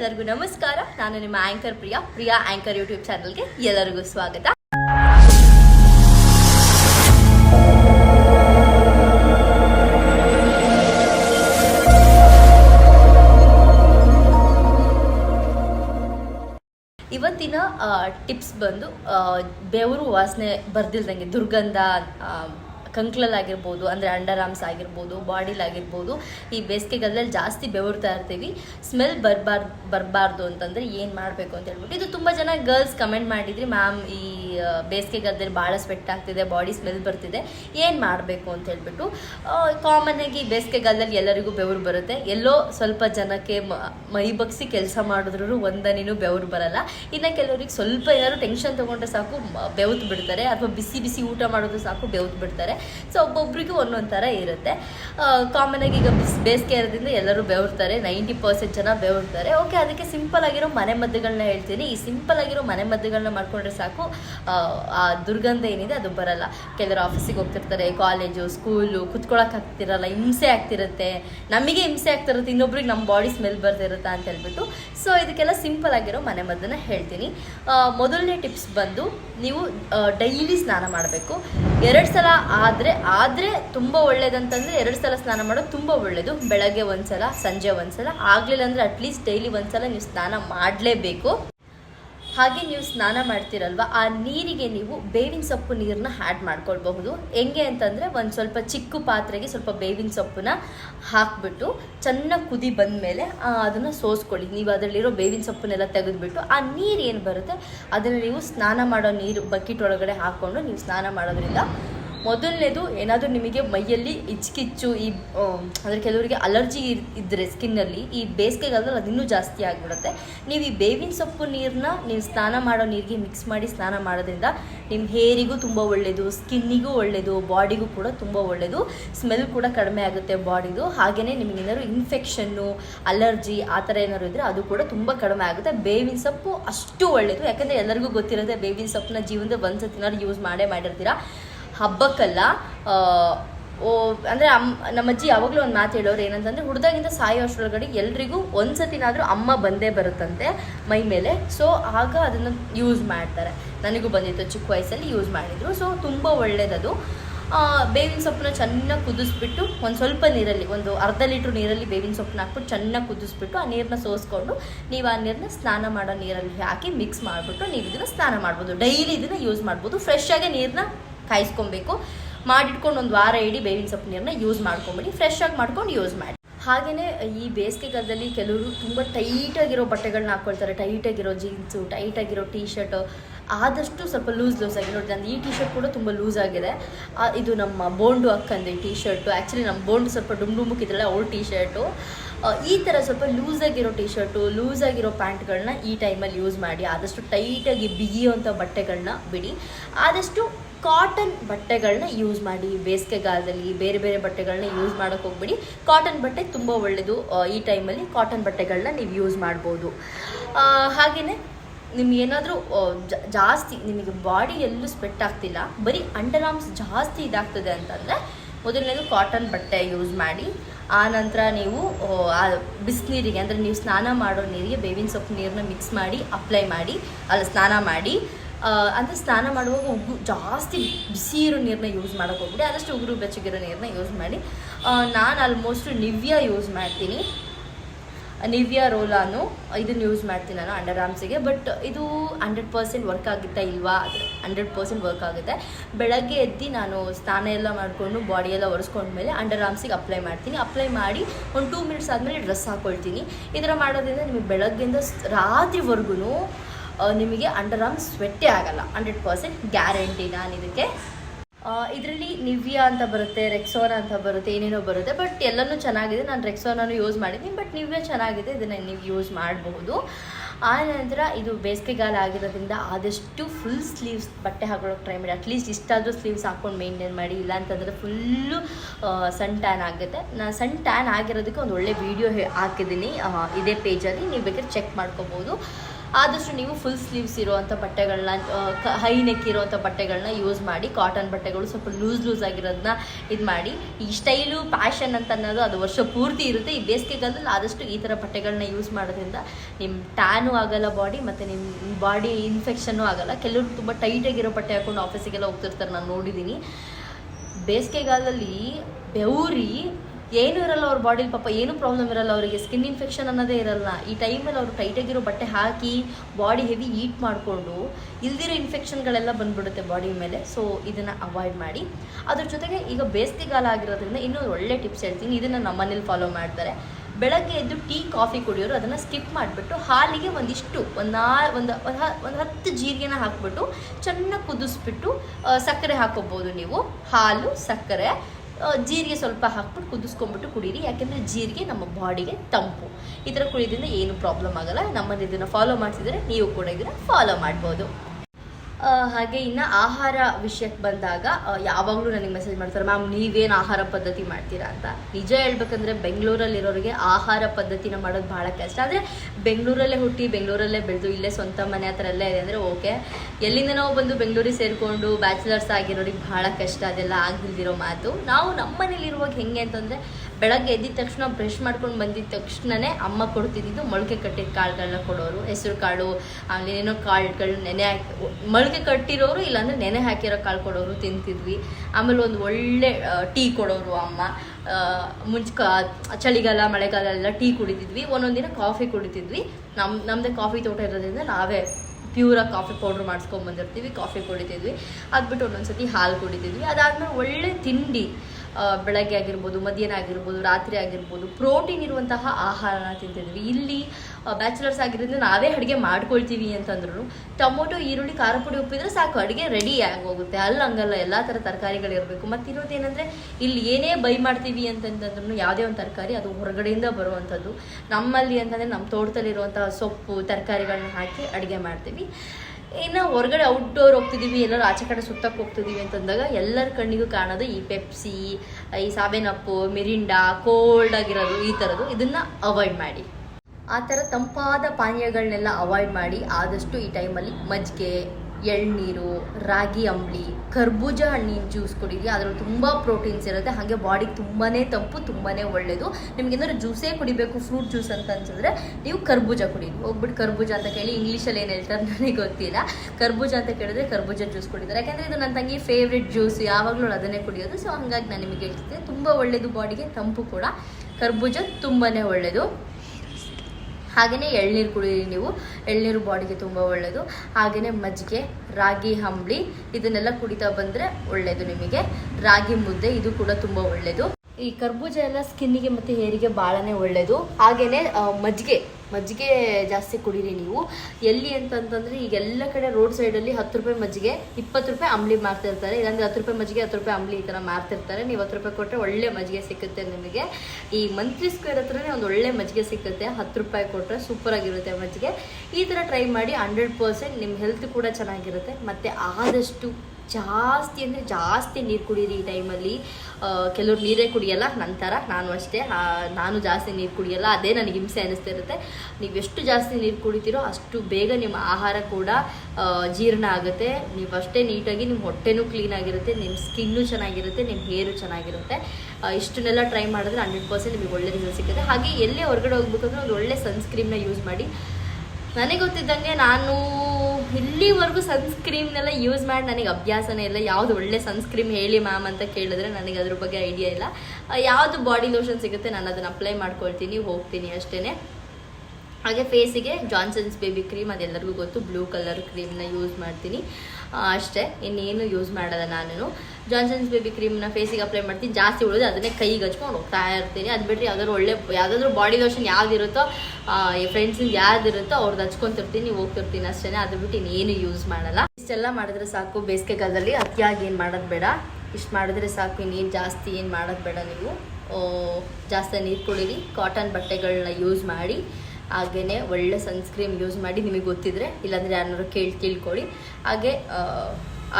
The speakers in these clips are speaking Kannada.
ಎಲ್ಲರಿಗೂ ನಮಸ್ಕಾರ. ನಾನು ನಿಮ್ಮ anchor Priya. Priya anchor YouTube ಚಾನಲ್ಗೆ ಎಲ್ಲರಿಗೂ ಸ್ವಾಗತ. ಇವತ್ತಿನ ಟಿಪ್ಸ್ ಬಂದು ಬೇವರು ವಾಸನೆ ಬರ್ದಿಲ್ದಂಗೆ ದುರ್ಗಂಧ ಕಂಕ್ಳಲ್ಲಾಗಿರ್ಬೋದು ಅಂದರೆ ಅಂಡರ್ ಆರ್ಮ್ಸ್ ಆಗಿರ್ಬೋದು ಬಾಡಿಲಾಗಿರ್ಬೋದು ಈ ಬೇಸಿಗೆಗಾಲದಲ್ಲಿ ಜಾಸ್ತಿ ಬೆವರ್ತಾ ಇರ್ತೀವಿ. ಸ್ಮೆಲ್ ಬರಬಾರ್ದು ಬರಬಾರ್ದು ಅಂತಂದರೆ ಏನು ಮಾಡಬೇಕು ಅಂತ ಹೇಳ್ಬಿಟ್ಟು, ಇದು ತುಂಬ ಜನ ಗರ್ಲ್ಸ್ ಕಮೆಂಟ್ ಮಾಡಿದ್ರಿ ಮ್ಯಾಮ್ ಈ ಬೇಸಿಗೆಗಾಲದಲ್ಲಿ ಭಾಳ ಸ್ವೆಟ್ ಆಗ್ತಿದೆ ಬಾಡಿ ಸ್ಮೆಲ್ ಬರ್ತಿದೆ, ಏನು ಮಾಡಬೇಕು ಅಂತ ಹೇಳ್ಬಿಟ್ಟು ಕಾಮನ್ ಆಗಿ ಬೇಸಿಗೆಗಾಲದಲ್ಲಿ ಎಲ್ಲರಿಗೂ ಬೆವರು ಬರುತ್ತೆ. ಎಲ್ಲೋ ಸ್ವಲ್ಪ ಜನಕ್ಕೆ ಮ- ಬಗ್ಸಿ ಕೆಲಸ ಮಾಡಿದ್ರು ಒಂದನೇನು ಬೆವರು ಬರಲ್ಲ. ಇನ್ನು ಕೆಲವರಿಗೆ ಸ್ವಲ್ಪ ಏನಾದ್ರು ಟೆನ್ಷನ್ ತೊಗೊಂಡ್ರೆ ಸಾಕು ಬೆವ್ತು ಬಿಡ್ತಾರೆ, ಅಥವಾ ಬಿಸಿ ಬಿಸಿ ಊಟ ಮಾಡೋದು ಸಾಕು ಬೆವ್ತು ಬಿಡ್ತಾರೆ. ಸೊ ಒಬ್ಬೊಬ್ರಿಗೂ ಒಂದೊಂದು ಥರ ಇರುತ್ತೆ. ಕಾಮನ್ ಆಗಿ ಈಗ ಬಿಸ್ ಬೇಸಿಗೆ ಇರೋದ್ರಿಂದ ಎಲ್ಲರೂ ಬೆವರ್ತಾರೆ. ನೈಂಟಿ ಪರ್ಸೆಂಟ್ ಜನ ಬೆವರ್ತಾರೆ. ಓಕೆ ಅದಕ್ಕೆ ಸಿಂಪಲ್ ಆಗಿರೋ ಮನೆ ಮದ್ದುಗಳನ್ನ ಹೇಳ್ತೀನಿ. ಈ ಸಿಂಪಲ್ ಆಗಿರೋ ಮನೆ ಮದ್ದುಗಳನ್ನ ಮಾಡ್ಕೊಂಡ್ರೆ ಸಾಕು. ಆ, ಆ ದುರ್ಗಂಧ ಏನಿದೆ ಅದು ಬರಲ್ಲ. ಕೆಲವರು ಆಫೀಸಿಗೆ ಹೋಗ್ತಿರ್ತಾರೆ ಕಾಲೇಜು ಸ್ಕೂಲು ಆಗ್ತಿರಲ್ಲ ಹಿಂಸೆ ಆಗ್ತಿರುತ್ತೆ. ನಮಗೆ ಹಿಂಸೆ ಆಗ್ತಿರುತ್ತೆ ಇನ್ನೊಬ್ರಿಗೆ ನಮ್ಮ ಬಾಡಿ ಸ್ಮೆಲ್ ಬರ್ತಿರುತ್ತಾ ಅಂತ ಹೇಳ್ಬಿಟ್ಟು. ಸೊ ಇದಕ್ಕೆಲ್ಲ ಸಿಂಪಲ್ ಆಗಿರೋ ಮನೆ ಮದ್ದನ್ನ ಹೇಳ್ತೀನಿ. ಮೊದಲನೇ ಟಿಪ್ಸ್ ಬಂದು ನೀವು ಡೈಲಿ ಸ್ನಾನ ಮಾಡಬೇಕು. ಎರಡು ಸಲ ಆದರೆ ಆದರೆ ತುಂಬ ಒಳ್ಳೇದಂತಂದರೆ ಎರಡು ಸಲ ಸ್ನಾನ ಮಾಡೋದು ತುಂಬ ಒಳ್ಳೆಯದು ಬೆಳಗ್ಗೆ ಒಂದ್ಸಲ, ಸಂಜೆ ಒಂದ್ಸಲ. ಆಗಲಿಲ್ಲ ಅಂದರೆ ಅಟ್ಲೀಸ್ಟ್ ಡೈಲಿ ಒಂದ್ಸಲ ನೀವು ಸ್ನಾನ ಮಾಡಲೇಬೇಕು. ಹಾಗೆ ನೀವು ಸ್ನಾನ ಮಾಡ್ತೀರಲ್ವ, ಆ ನೀರಿಗೆ ನೀವು ಬೇವಿನ ಸೊಪ್ಪು ನೀರನ್ನ ಆ್ಯಡ್ ಮಾಡ್ಕೊಳ್ಬಹುದು. ಹೆಂಗೆ ಅಂತಂದರೆ ಒಂದು ಸ್ವಲ್ಪ ಚಿಕ್ಕ ಪಾತ್ರೆಗೆ ಸ್ವಲ್ಪ ಬೇವಿನ ಸೊಪ್ಪನ್ನ ಹಾಕ್ಬಿಟ್ಟು ಚೆನ್ನಾಗಿ ಕುದಿ ಬಂದ ಮೇಲೆ ಅದನ್ನು ಸೋಸ್ಕೊಳ್ಳಿ. ನೀವು ಅದರಲ್ಲಿರೋ ಬೇವಿನ ಸೊಪ್ಪನ್ನೆಲ್ಲ ತೆಗೆದುಬಿಟ್ಟು ಆ ನೀರು ಏನು ಬರುತ್ತೆ, ಅದನ್ನು ನೀವು ಸ್ನಾನ ಮಾಡೋ ನೀರು ಬಕೆಟ್ ಒಳಗಡೆ ಹಾಕ್ಕೊಂಡು ನೀವು ಸ್ನಾನ ಮಾಡೋದ್ರಿಂದ ಮೊದಲನೇದು ಏನಾದರೂ ನಿಮಗೆ ಮೈಯಲ್ಲಿ ಇಚ್ಕಿಚ್ಚು, ಈ ಅಂದರೆ ಕೆಲವರಿಗೆ ಅಲರ್ಜಿ ಇದ್ದರೆ ಸ್ಕಿನ್ನಲ್ಲಿ, ಈ ಬೇಸಿಗೆಗಾಲದಲ್ಲಿ ಅದಿನ್ನೂ ಜಾಸ್ತಿ ಆಗಿಬಿಡುತ್ತೆ. ನೀವು ಈ ಬೇವಿನ ಸೊಪ್ಪು ನೀರನ್ನ ನೀವು ಸ್ನಾನ ಮಾಡೋ ನೀರಿಗೆ ಮಿಕ್ಸ್ ಮಾಡಿ ಸ್ನಾನ ಮಾಡೋದ್ರಿಂದ ನಿಮ್ಮ ಹೇರಿಗೂ ತುಂಬ ಒಳ್ಳೆಯದು ಸ್ಕಿನ್ನಿಗೂ ಒಳ್ಳೆಯದು ಬಾಡಿಗೂ ಕೂಡ ತುಂಬ ಒಳ್ಳೆಯದು ಸ್ಮೆಲ್ ಕೂಡ ಕಡಿಮೆ ಆಗುತ್ತೆ ಬಾಡಿದು. ಹಾಗೆಯೇ ಏನಾದರೂ ಇನ್ಫೆಕ್ಷನ್ನು, ಅಲರ್ಜಿ ಆ ಥರ ಏನಾದ್ರು ಇದ್ದರೆ ಅದು ಕೂಡ ತುಂಬ ಕಡಿಮೆ ಆಗುತ್ತೆ. ಬೇವಿನ ಸೊಪ್ಪು ಅಷ್ಟು ಒಳ್ಳೆಯದು ಯಾಕಂದರೆ ಎಲ್ಲರಿಗೂ ಗೊತ್ತಿರುತ್ತೆ ಬೇವಿನ ಸೊಪ್ಪನ್ನ ಜೀವನದ ಒಂದು ಸತಿನಾದ್ರು ಯೂಸ್ ಮಾಡೇ ಮಾಡಿರ್ತೀರ. ಹಬ್ಬಕ್ಕಲ್ಲ ಓ, ಅಂದರೆ ಅಮ್ಮ ನಮ್ಮ ಅಜ್ಜಿ ಯಾವಾಗಲೂ ಒಂದು ಮಾತು ಹೇಳೋರು ಏನಂತಂದರೆ, ಹುಡ್ದಾಗಿಂದ ಸಾಯೋ ಅಷ್ಟರೊಳಗಡೆ ಎಲ್ರಿಗೂ ಒಂದು ಸತಿನಾದರೂ ಅಮ್ಮ ಬಂದೇ ಬರುತ್ತಂತೆ ಮೈ ಮೇಲೆ. ಸೊ ಆಗ ಅದನ್ನು ಯೂಸ್ ಮಾಡ್ತಾರೆ. ನನಗೂ ಬಂದಿತ್ತು, ಚಿಕ್ಕ ವಯಸ್ಸಲ್ಲಿ ಯೂಸ್ ಮಾಡಿದರು. ಸೊ ತುಂಬ ಒಳ್ಳೆಯದದು ಬೇವಿನ ಸೊಪ್ಪನ್ನ ಚೆನ್ನಾಗಿ ಕುದಿಸ್ಬಿಟ್ಟು ಒಂದು ಸ್ವಲ್ಪ ನೀರಲ್ಲಿ, ಒಂದು ಅರ್ಧ ಲೀಟ್ರ್ ನೀರಲ್ಲಿ ಬೇವಿನ ಸೊಪ್ಪನ್ನ ಹಾಕ್ಬಿಟ್ಟು ಚೆನ್ನಾಗಿ ಕುದಿಸ್ಬಿಟ್ಟು ಆ ನೀರನ್ನ ಸೋಸ್ಕೊಂಡು ನೀವು ಆ ನೀರನ್ನ ಸ್ನಾನ ಮಾಡೋ ನೀರಲ್ಲಿ ಹಾಕಿ ಮಿಕ್ಸ್ ಮಾಡಿಬಿಟ್ಟು ನೀವು ಇದನ್ನು ಸ್ನಾನ ಮಾಡ್ಬೋದು. ಡೈಲಿ ಇದನ್ನು ಯೂಸ್ ಮಾಡ್ಬೋದು. ಫ್ರೆಶ್ ಆಗಿ ನೀರನ್ನ ಕಾಯಿಸ್ಕೊಬೇಕು. ಮಾಡಿಟ್ಕೊಂಡು ಒಂದು ವಾರ ಇಡೀ ಬೇವಿನ ಸೊಪ್ಪು ನೀರನ್ನ ಯೂಸ್ ಮಾಡ್ಕೊಂಬಿಡಿ. ಫ್ರೆಶ್ ಆಗಿ ಮಾಡ್ಕೊಂಡು ಯೂಸ್ ಮಾಡಿ. ಹಾಗೆಯೇ ಈ ಬೇಸಿಗೆಗಾಲದಲ್ಲಿ ಕೆಲವರು ತುಂಬ ಟೈಟಾಗಿರೋ ಬಟ್ಟೆಗಳನ್ನ ಹಾಕ್ಕೊಳ್ತಾರೆ ಟೈಟಾಗಿರೋ ಜೀನ್ಸು ಟೈಟಾಗಿರೋ ಟೀ ಶರ್ಟ್ ಆದಷ್ಟು ಸ್ವಲ್ಪ ಲೂಸ್ ಲೂಸ್ ಆಗಿ ನೋಡಿ ಅಂದರೆ ಈ ಟೀ ಶರ್ಟ್ ಕೂಡ ತುಂಬ ಲೂಸ್ ಆಗಿದೆ. ಇದು ನಮ್ಮ ಬೋಂಡು ಅಕ್ಕಂದು ಟೀ ಶರ್ಟು ಆ್ಯಕ್ಚುಲಿ ನಮ್ಮ ಬೋಂಡು ಸ್ವಲ್ಪ ಡುಮ್ ಡುಮುಕ್ಕಿದ್ರಲ್ಲ ಅವಳು ಟೀ ಶರ್ಟು ಈ ಥರ ಸ್ವಲ್ಪ ಲೂಸ್ ಆಗಿರೋ ಟೀ ಶರ್ಟು ಲೂಸ್ ಆಗಿರೋ ಪ್ಯಾಂಟ್ಗಳನ್ನ ಈ ಟೈಮಲ್ಲಿ ಯೂಸ್ ಮಾಡಿ, ಆದಷ್ಟು ಟೈಟಾಗಿ ಬಿಗಿಯುವಂಥ ಬಟ್ಟೆಗಳನ್ನ ಬಿಡಿ. ಆದಷ್ಟು ಕಾಟನ್ ಬಟ್ಟೆಗಳನ್ನ ಯೂಸ್ ಮಾಡಿ ಬೇಸಿಗೆಗಾಲದಲ್ಲಿ ಬೇರೆ ಬೇರೆ ಬಟ್ಟೆಗಳನ್ನ ಯೂಸ್ ಮಾಡೋಕೆ ಹೋಗ್ಬಿಡಿ. ಕಾಟನ್ ಬಟ್ಟೆ ತುಂಬ ಒಳ್ಳೆಯದು ಈ ಟೈಮಲ್ಲಿ ಕಾಟನ್ ಬಟ್ಟೆಗಳನ್ನ ನೀವು ಯೂಸ್ ಮಾಡ್ಬೋದು. ಹಾಗೆಯೇ ನಿಮ್ಗೆ ಏನಾದರೂ ಜಾಸ್ತಿ ನಿಮಗೆ ಬಾಡಿ ಎಲ್ಲೂ ಸ್ಪೆಟ್ ಆಗ್ತಿಲ್ಲ ಬರೀ ಅಂಡರ್ ಆರ್ಮ್ಸ್ ಜಾಸ್ತಿ ಇದಾಗ್ತದೆ ಅಂತಂದರೆ ಮೊದಲನೇದು ಕಾಟನ್ ಬಟ್ಟೆ ಯೂಸ್ ಮಾಡಿ ಆ ನಂತರ ನೀವು ಆ, ಬಿಸಿನೀರಿಗೆ ಅಂದರೆ ನೀವು ಸ್ನಾನ ಮಾಡೋ ನೀರಿಗೆ ಬೇವಿನ ಸೊಪ್ಪು ನೀರನ್ನ ಮಿಕ್ಸ್ ಮಾಡಿ ಅಪ್ಲೈ ಮಾಡಿ ಅಲ್ಲಿ ಸ್ನಾನ ಮಾಡಿ ಅಂದರೆ ಸ್ನಾನ ಮಾಡುವಾಗ ಉಗು ಜಾಸ್ತಿ ಬಿಸಿ ಇರೋ ನೀರನ್ನ ಯೂಸ್ ಮಾಡೋಕೆ ಹೋಗ್ಬಿಡಿ. ಆದಷ್ಟು ಉಗುರು ಬೆಚ್ಚಗಿರೋ ನೀರನ್ನ ಯೂಸ್ ಮಾಡಿ. ನಾನು ಆಲ್ಮೋಸ್ಟ್ ನಿವ್ಯ ಯೂಸ್ ಮಾಡ್ತೀನಿ. ನಿವ್ಯ ರೋಲಾನು ಇದನ್ನು ಯೂಸ್ ಮಾಡ್ತೀನಿ ನಾನು ಅಂಡರ್ ಆರ್ಮ್ಸಿಗೆ ಬಟ್ ಇದು ಹಂಡ್ರೆಡ್ ಪರ್ಸೆಂಟ್ ವರ್ಕ್ ಆಗುತ್ತಾ ಇಲ್ವಾ? ಹಂಡ್ರೆಡ್ ಪರ್ಸೆಂಟ್ ವರ್ಕ್ ಆಗುತ್ತೆ. ಬೆಳಗ್ಗೆ ಎದ್ದು ನಾನು ಸ್ನಾನ ಎಲ್ಲ ಮಾಡಿಕೊಂಡು ಬಾಡಿ ಎಲ್ಲ ಒರೆಸ್ಕೊಂಡ್ಮೇಲೆ ಅಂಡರ್ ಆರ್ಮ್ಸಿಗೆ ಅಪ್ಲೈ ಮಾಡ್ತೀನಿ. ಅಪ್ಲೈ ಮಾಡಿ ಒಂದು ಟೂ ಮಿನಿಟ್ಸ್ ಆದಮೇಲೆ ಡ್ರೆಸ್ ಹಾಕ್ಕೊಳ್ತೀನಿ ಈ ಥರ ಮಾಡೋದ್ರಿಂದ ನಿಮಗೆ ಬೆಳಗ್ಗೆಯಿಂದ ರಾತ್ರಿವರೆಗೂ ನಿಮಗೆ ಅಂಡರ್ ಆರ್ಮ್ ಸ್ವೆಟ್ಟೇ ಆಗಲ್ಲ. ಹಂಡ್ರೆಡ್ ಪರ್ಸೆಂಟ್ ಗ್ಯಾರಂಟಿ ನಾನು ಇದಕ್ಕೆ. ಇದರಲ್ಲಿ ನಿವ್ಯಾ ಅಂತ ಬರುತ್ತೆ ರೆಕ್ಸೋನಾ ಅಂತ ಬರುತ್ತೆ, ಏನೇನೋ ಬರುತ್ತೆ ಬಟ್ ಎಲ್ಲನೂ ಚೆನ್ನಾಗಿದೆ. ನಾನು ರೆಕ್ಸೋನಾನು ಯೂಸ್ ಮಾಡಿದ್ದೀನಿ ಬಟ್ ನಿವ್ಯಾ ಚೆನ್ನಾಗಿದೆ, ಇದನ್ನು ನೀವು ಯೂಸ್ ಮಾಡಬಹುದು. ಆ ನಂತರ ಇದು ಬೇಸಿಗೆಗಾಲ ಆಗಿರೋದ್ರಿಂದ ಆದಷ್ಟು ಫುಲ್ ಸ್ಲೀವ್ಸ್ ಬಟ್ಟೆ ಹಾಕೊಳ್ಳೋಕೆ ಟ್ರೈ ಮಾಡಿ. ಅಟ್ಲೀಸ್ಟ್ ಇಷ್ಟಾದರೂ ಸ್ಲೀವ್ಸ್ ಹಾಕ್ಕೊಂಡು ಮೇಂಟೈನ್ ಮಾಡಿ. ಇಲ್ಲ ಅಂತಂದರೆ ಫುಲ್ಲು ಸನ್ ಟ್ಯಾನ್ ಆಗುತ್ತೆ. ನಾನು ಸನ್ ಟ್ಯಾನ್ ಆಗಿರೋದಕ್ಕೆ ಒಂದು ಒಳ್ಳೆ ವೀಡಿಯೋ ಹಾಕಿದ್ದೀನಿ ಇದೇ ಪೇಜಲ್ಲಿ ನೀವು ಬೇಕಾದ್ರೆ ಚೆಕ್ ಮಾಡ್ಕೋಬೋದು. ಆದಷ್ಟು ನೀವು ಫುಲ್ ಸ್ಲೀವ್ಸ್ ಇರುವಂಥ ಬಟ್ಟೆಗಳನ್ನ ಹೈ ನೆಕ್ ಇರುವಂಥ ಬಟ್ಟೆಗಳನ್ನ ಯೂಸ್ ಮಾಡಿ ಕಾಟನ್ ಬಟ್ಟೆಗಳು ಸ್ವಲ್ಪ ಲೂಸ್ ಲೂಸ್ ಆಗಿರೋದನ್ನ ಇದು ಮಾಡಿ. ಈ ಸ್ಟೈಲು ಪ್ಯಾಷನ್ ಅಂತ ಅನ್ನೋದು ಅದು ವರ್ಷ ಪೂರ್ತಿ ಇರುತ್ತೆ. ಈ ಬೇಸಿಗೆಗಾಲದಲ್ಲಿ ಆದಷ್ಟು ಈ ಥರ ಬಟ್ಟೆಗಳನ್ನ ಯೂಸ್ ಮಾಡೋದ್ರಿಂದ ನಿಮ್ಮ ಟ್ಯಾನು ಆಗಲ್ಲ ಬಾಡಿ ಮತ್ತು ನಿಮ್ಮ ಬಾಡಿ ಇನ್ಫೆಕ್ಷನ್ನು ಆಗಲ್ಲ. ಕೆಲವರು ತುಂಬ ಟೈಟಾಗಿರೋ ಬಟ್ಟೆ ಹಾಕೊಂಡು ಆಫೀಸಿಗೆಲ್ಲ ಹೋಗ್ತಿರ್ತಾರೆ. ನಾನು ನೋಡಿದ್ದೀನಿ ಬೇಸಿಗೆಗಾಲದಲ್ಲಿ ಬೆವರಿ ಏನೂ ಇರಲ್ಲ ಅವ್ರ ಬಾಡಿಲಿ ಪಾಪ, ಏನೂ ಪ್ರಾಬ್ಲಮ್ ಇರಲ್ಲ ಅವರಿಗೆ. ಸ್ಕಿನ್ ಇನ್ಫೆಕ್ಷನ್ ಅನ್ನೋದೇ ಇರಲ್ಲ. ಈ ಟೈಮಲ್ಲಿ ಅವರು ಟೈಟಾಗಿರೋ ಬಟ್ಟೆ ಹಾಕಿ ಬಾಡಿ ಹೆವಿ ಈಟ್ ಮಾಡಿಕೊಂಡು ಇಲ್ದಿರೋ ಇನ್ಫೆಕ್ಷನ್ಗಳೆಲ್ಲ ಬಂದ್ಬಿಡುತ್ತೆ ಬಾಡಿ ಮೇಲೆ. ಸೊ ಇದನ್ನು ಅವಾಯ್ಡ್ ಮಾಡಿ. ಅದ್ರ ಜೊತೆಗೆ ಈಗ ಬೇಸಿಗೆಗಾಲ ಆಗಿರೋದ್ರಿಂದ ಇನ್ನೂ ಒಳ್ಳೆ ಟಿಪ್ಸ್ ಹೇಳ್ತೀನಿ. ಇದನ್ನು ನಮ್ಮನೇಲಿ ಫಾಲೋ ಮಾಡ್ತಾರೆ. ಬೆಳಗ್ಗೆ ಎದ್ದು ಟೀ ಕಾಫಿ ಕುಡಿಯೋರು, ಅದನ್ನು ಸ್ಕಿಪ್ ಮಾಡಿಬಿಟ್ಟು ಹಾಲಿಗೆ ಒಂದಿಷ್ಟು, ಒಂದು ನಾ ಒಂದು ಒಂದು ಹತ್ತು ಜೀರಿಗೆನ ಹಾಕ್ಬಿಟ್ಟು ಚೆನ್ನಾಗಿ ಕುದಿಸ್ಬಿಟ್ಟು ಸಕ್ಕರೆ ಹಾಕೋಬೋದು ನೀವು. ಹಾಲು, ಸಕ್ಕರೆ ಜೀರಿಗೆ ಸ್ವಲ್ಪ ಹಾಕ್ಬಿಟ್ಟು ಕುದಿಸ್ಕೊಂಡ್ಬಿಟ್ಟು ಕುಡೀರಿ. ಯಾಕೆಂದರೆ ಜೀರಿಗೆ ನಮ್ಮ ಬಾಡಿಗೆ ತಂಪು. ಈ ಥರ ಕುಡಿಯೋದ್ರಿಂದ ಏನು ಪ್ರಾಬ್ಲಮ್ ಆಗಲ್ಲ. ನಮ್ಮನ್ನು ಇದನ್ನು ಫಾಲೋ ಮಾಡಿಸಿದರೆ ನೀವು ಕೂಡ ಇದನ್ನು ಫಾಲೋ ಮಾಡ್ಬೋದು. ಹಾಗೆ ಇನ್ನು ಆಹಾರ ವಿಷಯಕ್ಕೆ ಬಂದಾಗ ಯಾವಾಗಲೂ ನನಗೆ ಮೆಸೇಜ್ ಮಾಡ್ತಾರೆ, ಮ್ಯಾಮ್, ನೀವೇನು ಆಹಾರ ಪದ್ಧತಿ ಮಾಡ್ತೀರಾ? ಅಂತ. ನಿಜ ಹೇಳ್ಬೇಕಂದ್ರೆ ಬೆಂಗಳೂರಲ್ಲಿರೋರಿಗೆ ಆಹಾರ ಪದ್ಧತಿನ ಮಾಡೋದು ಭಾಳ ಕಷ್ಟ. ಆದರೆ ಬೆಂಗಳೂರಲ್ಲೇ ಹುಟ್ಟಿ, ಬೆಂಗಳೂರಲ್ಲೇ ಬೆಳೆದು, ಇಲ್ಲೇ ಸ್ವಂತ ಮನೆ ಹತ್ರ ಎಲ್ಲ ಇದೆ ಅಂದರೆ ಓಕೆ. ಎಲ್ಲಿಂದ ನಾವು ಬಂದು ಬೆಂಗಳೂರಿಗೆ ಸೇರಿಕೊಂಡು ಬ್ಯಾಚುಲರ್ಸ್ ಆಗಿರೋರಿಗೆ ಭಾಳ ಕಷ್ಟ, ಅದೆಲ್ಲ ಆಗಿಲ್ದಿರೋ ಮಾತು. ನಾವು ನಮ್ಮ ಮನೇಲಿರುವಾಗ ಹೆಂಗೆ ಅಂತಂದರೆ ಬೆಳಗ್ಗೆ ಎದ್ದಿದ ತಕ್ಷಣ ಬ್ರಷ್ ಮಾಡ್ಕೊಂಡು ಬಂದಿದ ತಕ್ಷಣನೇ ಅಮ್ಮ ಕೊಡ್ತಿದ್ದು ಮೊಳಕೆ ಕಟ್ಟಿದ ಕಾಳುಗಳನ್ನ ಕೊಡೋರು. ಹೆಸರು ಕಾಳು, ಆಮೇಲೆ ಏನೋ ಕಾಳುಗಳು, ನೆನೆ ಹಾಕಿ, ಮೊಳಕೆ ಕಟ್ಟಿರೋರು ಇಲ್ಲಾಂದ್ರೆ ನೆನೆ ಹಾಕಿರೋ ಕಾಳು ಕೊಡೋರು ತಿಂತಿದ್ವಿ. ಆಮೇಲೆ ಒಂದು ಒಳ್ಳೆ ಟೀ ಕೊಡೋರು ಅಮ್ಮ. ಮುಂಚೆ ಚಳಿಗಾಲ ಮಳೆಗಾಲ ಎಲ್ಲ ಟೀ ಕುಡಿತಿದ್ವಿ. ಒಂದೊಂದು ದಿನ ಕಾಫಿ ಕುಡಿತಿದ್ವಿ. ನಮ್ಮ ನಮ್ಮದೇ ಕಾಫಿ ತೋಟ ಇರೋದ್ರಿಂದ ನಾವೇ ಪ್ಯೂರಾಗಿ ಕಾಫಿ ಪೌಡ್ರ್ ಮಾಡಿಸ್ಕೊಂಡ್ ಬಂದಿರ್ತೀವಿ, ಕಾಫಿ ಕುಡಿತಿದ್ವಿ. ಅದ್ಬಿಟ್ಟು ಒಂದೊಂದ್ಸತಿ ಹಾಲು ಕುಡಿತಿದ್ವಿ. ಅದಾದಮೇಲೆ ಒಳ್ಳೆ ತಿಂಡಿ. ಬೆಳಗ್ಗೆ ಆಗಿರ್ಬೋದು, ಮಧ್ಯಾಹ್ನ ಆಗಿರ್ಬೋದು, ರಾತ್ರಿ ಆಗಿರ್ಬೋದು, ಪ್ರೋಟೀನ್ ಇರುವಂತಹ ಆಹಾರನ ತಿಂತಿದ್ವಿ. ಇಲ್ಲಿ ಬ್ಯಾಚುಲರ್ಸ್ ಆಗಿರೋದ್ರಿಂದ ನಾವೇ ಅಡುಗೆ ಮಾಡ್ಕೊಳ್ತೀವಿ ಅಂತಂದ್ರು ಟೊಮೊಟೊ, ಈರುಳ್ಳಿ, ಖಾರ ಪುಡಿ ಉಪ್ಪಿದ್ರೆ ಸಾಕು, ಅಡುಗೆ ರೆಡಿ ಆಗೋಗುತ್ತೆ. ಅಲ್ಲಿ, ಹಂಗಲ್ಲ, ಎಲ್ಲ ಥರ ತರಕಾರಿಗಳಿರಬೇಕು ಮತ್ತು ಇರೋದೇನೆಂದರೆ ಇಲ್ಲಿ ಏನೇ ಬೈ ಮಾಡ್ತೀವಿ ಅಂತಂತಂದ್ರೂ ಯಾವುದೇ ಒಂದು ತರಕಾರಿ, ಅದು ಹೊರಗಡೆಯಿಂದ ಬರುವಂಥದ್ದು. ನಮ್ಮಲ್ಲಿ ಅಂತಂದರೆ ನಮ್ಮ ತೋಟದಲ್ಲಿರುವಂಥ ಸೊಪ್ಪು ತರಕಾರಿಗಳನ್ನ ಹಾಕಿ ಅಡುಗೆ ಮಾಡ್ತೀವಿ. ಇನ್ನು ಹೊರಗಡೆ ಔಟ್ಡೋರ್ ಹೋಗ್ತಿದ್ದೀವಿ ಎಲ್ಲರೂ ಆಚೆ ಕಡೆ ಸುತ್ತಕ್ಕೆ ಹೋಗ್ತಿದ್ದೀವಿ ಅಂತಂದಾಗ ಎಲ್ಲರ ಕಣ್ಣಿಗೂ ಕಾಣೋದು ಈ ಪೆಪ್ಸಿ ಈ ಸಾಬೆನಪ್ಪು ಮಿರಿಂಡಾ ಕೋಲ್ಡ್ ಆಗಿರೋದು ಈ ಥರದ್ದು ಇದನ್ನು ಅವಾಯ್ಡ್ ಮಾಡಿ. ಆ ಥರ ತಂಪಾದ ಪಾನೀಯಗಳನ್ನೆಲ್ಲ ಅವಾಯ್ಡ್ ಮಾಡಿ ಆದಷ್ಟು ಈ ಟೈಮಲ್ಲಿ ಮಜ್ಜಿಗೆ ಎಳ್ನೀರು, ರಾಗಿ ಅಂಬ್ಲಿ, ಕರ್ಬೂಜ ಹಣ್ಣಿನ ಜ್ಯೂಸ್ ಕುಡೀರಿ, ಅದರಲ್ಲಿ ತುಂಬ ಪ್ರೋಟೀನ್ಸ್ ಇರುತ್ತೆ. ಹಾಗೆ ಬಾಡಿಗೆ ತುಂಬಾ ತಂಪು ತುಂಬಾ ಒಳ್ಳೆಯದು ನಿಮ್ಗೆ ಏನಾದ್ರು ಜ್ಯೂಸೇ ಕುಡಿಬೇಕು ಫ್ರೂಟ್ ಜ್ಯೂಸ್ ಅಂತ ಅನ್ಸಿದ್ರೆ ನೀವು ಕರ್ಬೂಜ ಕುಡೀರಿ. ಹೋಗ್ಬಿಟ್ಟು ಕರ್ಬೂಜ ಅಂತ ಕೇಳಿ ಇಂಗ್ಲೀಷಲ್ಲಿ ಏನು ಹೇಳ್ತಾರೆ ನನಗೆ ಗೊತ್ತಿಲ್ಲ. ಕರ್ಬೂಜ ಅಂತ ಕೇಳಿದ್ರೆ ಕರ್ಬೂಜ ಜ್ಯೂಸ್ ಕುಡಿತಾರೆ. ಯಾಕಂದರೆ ಇದು ನನ್ನ ತಂಗಿ ಫೇವ್ರೆಟ್ ಜ್ಯೂಸ್ ಯಾವಾಗಲೂ ಅದನ್ನೇ ಕುಡಿಯೋದು. ಸೊ ಹಾಗಾಗಿ ನಾನು ನಿಮಗೆ ಹೇಳ್ತಿದ್ದೆ, ತುಂಬ ಒಳ್ಳೆಯದು ಬಾಡಿಗೆ ತಂಪು ಕೂಡ. ಕರ್ಬೂಜ ತುಂಬಾ ಒಳ್ಳೆಯದು ಹಾಗೆಯೇ ಎಳ್ನೀರು ಕುಡಿಯಿರಿ ನೀವು. ಎಳ್ನೀರು ಬಾಡಿಗೆ ತುಂಬ ಒಳ್ಳೆಯದು ಹಾಗೆಯೇ ಮಜ್ಜಿಗೆ, ರಾಗಿ ಅಂಬ್ಲಿ ಇದನ್ನೆಲ್ಲ ಕುಡಿತಾ ಬಂದರೆ ಒಳ್ಳೆಯದು ನಿಮಗೆ. ರಾಗಿ ಮುದ್ದೆ ಇದು ಕೂಡ ತುಂಬ ಒಳ್ಳೆಯದು ಈ ಕರ್ಬೂಜ ಎಲ್ಲ ಸ್ಕಿನ್ನಿಗೆ ಮತ್ತು ಹೇರಿಗೆ ಭಾಳನೇ ಒಳ್ಳೆಯದು ಹಾಗೆಯೇ ಮಜ್ಜಿಗೆ. ಮಜ್ಜಿಗೆ ಜಾಸ್ತಿ ಕುಡೀರಿ ನೀವು. ಎಲ್ಲಿ ಅಂತಂತಂದರೆ ಈಗ ಎಲ್ಲ ಕಡೆ ರೋಡ್ ಸೈಡಲ್ಲಿ ಹತ್ತು ರೂಪಾಯಿ ಮಜ್ಜಿಗೆ, ಇಪ್ಪತ್ತು ರೂಪಾಯಿ ಅಂಬ್ಲಿ ಮಾರ್ತಿರ್ತಾರೆ. ಇಲ್ಲಾಂದ್ರೆ ಹತ್ತು ರೂಪಾಯಿ ಮಜ್ಜಿಗೆ, ಹತ್ತು ರೂಪಾಯಿ ಅಂಬ್ಲಿ ಈ ಥರ ಮಾರ್ತಿರ್ತಾರೆ. ನೀವು ಹತ್ತು ರೂಪಾಯಿ ಕೊಟ್ಟರೆ ಒಳ್ಳೆ ಮಜ್ಜಿಗೆ ಸಿಕ್ಕುತ್ತೆ ನಿಮಗೆ. ಈ ಮಂತ್ಲಿ ಸ್ಕ್ವೇರ್ ಹತ್ರನೇ ಒಂದು ಒಳ್ಳೆ ಮಜ್ಜಿಗೆ ಸಿಕ್ಕುತ್ತೆ. ಹತ್ತು ರೂಪಾಯಿ ಕೊಟ್ಟರೆ ಸೂಪರಾಗಿರುತ್ತೆ ಮಜ್ಜಿಗೆ. ಈ ಥರ ಟ್ರೈ ಮಾಡಿ ಹಂಡ್ರೆಡ್ ಪರ್ಸೆಂಟ್ ನಿಮ್ಮ ಹೆಲ್ತ್ ಕೂಡ ಚೆನ್ನಾಗಿರುತ್ತೆ. ಮತ್ತು ಆದಷ್ಟು ಜಾಸ್ತಿ ಅಂದರೆ ಜಾಸ್ತಿ ನೀರು ಕುಡಿಯಿರಿ ಈ ಟೈಮಲ್ಲಿ ಕೆಲವ್ರು ನೀರೇ ಕುಡಿಯಲ್ಲ, ನಂತರ ನಾನು ಅಷ್ಟೇ ನಾನು ಜಾಸ್ತಿ ನೀರು ಕುಡಿಯಲ್ಲ, ಅದೇ ನನಗೆ ಹಿಂಸೆ ಅನ್ನಿಸ್ತಿರುತ್ತೆ ನೀವು ಎಷ್ಟು ಜಾಸ್ತಿ ನೀರು ಕುಡಿತೀರೋ ಅಷ್ಟು ಬೇಗ ನಿಮ್ಮ ಆಹಾರ ಕೂಡ ಜೀರ್ಣ ಆಗುತ್ತೆ. ನೀವು ಅಷ್ಟೇ ನೀಟಾಗಿ ನಿಮ್ಮ ಹೊಟ್ಟೆನೂ ಕ್ಲೀನ್ ಆಗಿರುತ್ತೆ ನಿಮ್ಮ ಸ್ಕಿನ್ನು ಚೆನ್ನಾಗಿರುತ್ತೆ ನಿಮ್ಮ ಹೇರು ಚೆನ್ನಾಗಿರುತ್ತೆ. ಇಷ್ಟನ್ನೆಲ್ಲ ಟ್ರೈ ಮಾಡಿದ್ರೆ ಹಂಡ್ರೆಡ್ ಪರ್ಸೆಂಟ್ ನಿಮಗೆ ಒಳ್ಳೆ ರಿಸಲ್ಟ್ ಸಿಗುತ್ತೆ. ಹಾಗೆ ಎಲ್ಲೇ ಹೊರಗಡೆ ಹೋಗ್ಬೇಕಂದ್ರೆ ಒಂದು ಒಳ್ಳೆ ಸನ್ಸ್ಕ್ರೀಮ್ನ ಯೂಸ್ ಮಾಡಿ. ನನಗೆ ಗೊತ್ತಿದ್ದಂಗೆ ನಾನು ಇಲ್ಲಿವರೆಗೂ ಸನ್ಸ್ಕ್ರೀಮ್ನೆಲ್ಲ ಯೂಸ್ ಮಾಡಿ ನನಗೆ ಅಭ್ಯಾಸನೇ ಇಲ್ಲ. ಯಾವುದು ಒಳ್ಳೆ ಸನ್ಸ್ಕ್ರೀಮ್ ಹೇಳಿ ಮ್ಯಾಮ್ ಅಂತ ಕೇಳಿದ್ರೆ ನನಗೆ ಅದ್ರ ಬಗ್ಗೆ ಐಡಿಯಾ ಇಲ್ಲ. ಯಾವುದು ಬಾಡಿ ಲೋಷನ್ ಸಿಗುತ್ತೆ ನಾನು ಅದನ್ನು ಅಪ್ಲೈ ಮಾಡ್ಕೊಳ್ತೀನಿ, ಹೋಗ್ತೀನಿ ಅಷ್ಟೇ ಹಾಗೆ ಫೇಸಿಗೆ ಜಾನ್ಸನ್ಸ್ ಬೇಬಿ ಕ್ರೀಮ್ ಅದೆಲ್ಲರಿಗೂ ಗೊತ್ತು. ಬ್ಲೂ ಕಲರ್ ಕ್ರೀಮ್ನ ಯೂಸ್ ಮಾಡ್ತೀನಿ. ಅಷ್ಟೇ. ಇನ್ನೇನು ಯೂಸ್ ಮಾಡೋಲ್ಲ ನಾನು ಜಾನ್ಸನ್ಸ್ ಬೇಬಿ ಕ್ರೀಮ್ನ ಫೇಸಿಗೆ ಅಪ್ಲೈ ಮಾಡ್ತೀನಿ. ಜಾಸ್ತಿ ಉಳಿದು ಅದನ್ನೇ ಕೈಗೆ ಹಚ್ಕೊಂಡು ಹೋಗ್ತಾ ಇರ್ತೀನಿ. ಅದು ಬಿಟ್ಟರೆ ಯಾವ್ದಾದ್ರು ಒಳ್ಳೆ, ಯಾವುದಾದ್ರೂ ಬಾಡಿ ಲೋಷನ್ ಯಾವ್ದಿರುತ್ತೋ ಫ್ರೆಂಡ್ಸಿಂದ ಯಾವ್ದಿರುತ್ತೋ ಅವ್ರದ್ದು ಹಚ್ಕೊಂತಿರ್ತೀನಿ ಹೋಗ್ತಿರ್ತೀನಿ ಅಷ್ಟೇ ಅದು ಬಿಟ್ಟು ಇನ್ನೇನು ಯೂಸ್ ಮಾಡಲ್ಲ. ಇಷ್ಟೆಲ್ಲ ಮಾಡಿದ್ರೆ ಸಾಕು. ಬೇಸಿಗೆಗಾಲದಲ್ಲಿ ಅತಿಯಾಗಿ ಏನು ಮಾಡೋದು ಬೇಡ. ಇಷ್ಟು ಮಾಡಿದ್ರೆ ಸಾಕು. ಇನ್ನೇನು ಜಾಸ್ತಿ ಏನು ಮಾಡೋದು ಬೇಡ ನೀವು. ಜಾಸ್ತಿ ನೀರು ಕುಡೀರಿ. ಕಾಟನ್ ಬಟ್ಟೆಗಳನ್ನ ಯೂಸ್ ಮಾಡಿ. ಹಾಗೆಯೇ ಒಳ್ಳೆ ಸನ್ಸ್ಕ್ರೀಮ್ ಯೂಸ್ ಮಾಡಿ ನಿಮಗೆ ಗೊತ್ತಿದ್ರೆ, ಇಲ್ಲಾಂದರೆ ಯಾರನ್ನಾರು ಕೇಳಿ, ತಿಳ್ಕೊಳ್ಳಿ. ಹಾಗೆ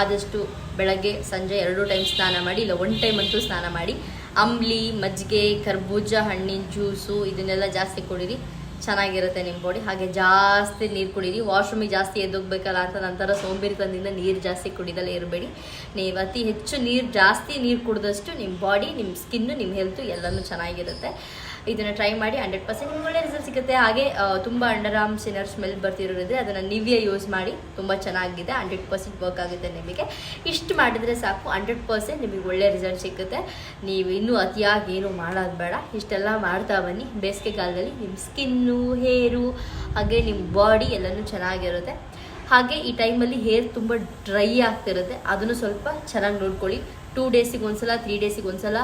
ಆದಷ್ಟು ಬೆಳಗ್ಗೆ, ಸಂಜೆ ಎರಡು ಟೈಮ್ ಸ್ನಾನ ಮಾಡಿ, ಇಲ್ಲ ಒನ್ ಟೈಮ್ ಅಂತೂ ಸ್ನಾನ ಮಾಡಿ, ಅಂಬ್ಲಿ, ಮಜ್ಜಿಗೆ, ಕರ್ಬೂಜ ಹಣ್ಣಿನ ಜ್ಯೂಸು ಇದನ್ನೆಲ್ಲ ಜಾಸ್ತಿ ಕುಡೀರಿ. ಚೆನ್ನಾಗಿರುತ್ತೆ ನಿಮ್ಮ ಬಾಡಿ ಹಾಗೆ ಜಾಸ್ತಿ ನೀರು ಕುಡೀರಿ. ವಾಶ್ರೂಮಿಗೆ ಜಾಸ್ತಿ ಎದ್ದೋಗ್ಬೇಕಲ್ಲ ಅಂತ ನಂತರ ಸೋಂಬೇರಿತನದಿಂದ ನೀರು ಜಾಸ್ತಿ ಕುಡಿದಲ್ಲೇ ಇರಬೇಡಿ. ನೀವು ಅತಿ ಹೆಚ್ಚು ನೀರು ಜಾಸ್ತಿ ನೀರು ಕುಡಿದಷ್ಟು ನಿಮ್ಮ ಬಾಡಿ ನಿಮ್ಮ ಸ್ಕಿನ್ನು ನಿಮ್ಮ ಹೆಲ್ತು ಎಲ್ಲನೂ ಚೆನ್ನಾಗಿರುತ್ತೆ. ಇದನ್ನು ಟ್ರೈ ಮಾಡಿ ಹಂಡ್ರೆಡ್ ಪರ್ಸೆಂಟ್ ನಿಮ್ಗೆ ಒಳ್ಳೆ ರಿಸಲ್ಟ್ ಸಿಗುತ್ತೆ. ಹಾಗೆ ತುಂಬ ಅಂಡರ್ ಆರ್ಮ್ಸ್ ಏನಾದ್ರು ಸ್ಮೆಲ್ ಬರ್ತಿರೋದ್ರೆ ಅದನ್ನು ನಿವಿಯ ಯೂಸ್ ಮಾಡಿ ತುಂಬ ಚೆನ್ನಾಗಿದೆ. ಹಂಡ್ರೆಡ್ ಪರ್ಸೆಂಟ್ ವರ್ಕ್ ಆಗುತ್ತೆ ನಿಮಗೆ. ಇಷ್ಟು ಮಾಡಿದರೆ ಸಾಕು. ಹಂಡ್ರೆಡ್ ಪರ್ಸೆಂಟ್ ನಿಮಗೆ ಒಳ್ಳೆ ರಿಸಲ್ಟ್ ಸಿಗುತ್ತೆ. ನೀವು ಇನ್ನೂ ಅತಿಯಾಗಿ ಏನು ಮಾಡೋದು ಬೇಡ. ಇಷ್ಟೆಲ್ಲ ಮಾಡ್ತಾ ಬನ್ನಿ. ಬೇಸಿಗೆಗಾಲದಲ್ಲಿ ನಿಮ್ಮ ಸ್ಕಿನ್ನು ಹೇರು ಹಾಗೆ ನಿಮ್ಮ ಬಾಡಿ ಎಲ್ಲನೂ ಚೆನ್ನಾಗಿರುತ್ತೆ. ಹಾಗೆ ಈ ಟೈಮಲ್ಲಿ ಹೇರ್ ತುಂಬ ಡ್ರೈ ಆಗ್ತಿರುತ್ತೆ. ಅದನ್ನು ಸ್ವಲ್ಪ ಚೆನ್ನಾಗಿ ನೋಡ್ಕೊಳ್ಳಿ. ಟೂ ಡೇಸಿಗೆ ಒಂದ್ಸಲ ತ್ರೀ ಡೇಸಿಗೆ ಒಂದ್ಸಲ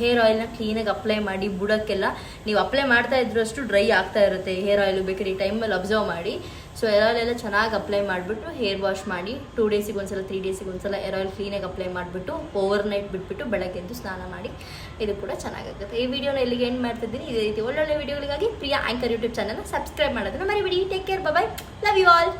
ಹೇರ್ ಆಯಿಲ್ನ ಕ್ಲೀನಾಗಿ ಅಪ್ಲೈ ಮಾಡಿ ಬುಡಕ್ಕೆಲ್ಲ ನೀವು ಅಪ್ಲೈ ಮಾಡ್ತಾ ಇದ್ರಷ್ಟು ಡ್ರೈ ಆಗ್ತಾ ಇರುತ್ತೆ ಹೇರ್ ಆಯಿಲ್ ಬೇಕಾದ್ರೆ ಈ ಟೈಮಲ್ಲಿ ಅಬ್ಸರ್ವ್ ಮಾಡಿ. ಸೊ ಏರ್ ಎಲ್ಲ ಚೆನ್ನಾಗಿ ಅಪ್ಲೈ ಮಾಡಿಬಿಟ್ಟು ಹೇರ್ ವಾಶ್ ಮಾಡಿ ಟೂ ಡೇಸಿಗೆ ಒಂದ್ಸಲ ತ್ರೀ ಡೇಸಿಗೆ ಒಂದ್ಸಲ ಏರ್ ಆಯಿಲ್ ಕ್ಲೀನಾಗಿ ಅಪ್ಲೈ ಮಾಡಿಬಿಟ್ಟು ಓವರ್ ನೈಟ್ ಬಿಟ್ಬಿಟ್ಟು ಬೆಳಗ್ಗೆ ಎದ್ದು ಸ್ನಾನ ಮಾಡಿ ಇದು ಕೂಡ ಚೆನ್ನಾಗಾಗುತ್ತೆ. ಈ ವಿಡಿಯೋನ ಇಲ್ಲಿಗೆ ಎಂಡ್ ಮಾಡ್ತಿದ್ದೀನಿ. ಇದೇ ರೀತಿ ಒಳ್ಳೊಳ್ಳೆ ವಿಡಿಯೋಗಳಿಗಾಗಿ ಪ್ರಿಯಾ ಆ್ಯಂಕರ್ ಯೂಟ್ಯೂಬ್ ಚಾನಲ್ನ ಸಬ್ಸ್ಕ್ರೈಬ್ ಮಾಡೋದನ್ನ ಮರಿಬಿಡಿ. Take care bye love you all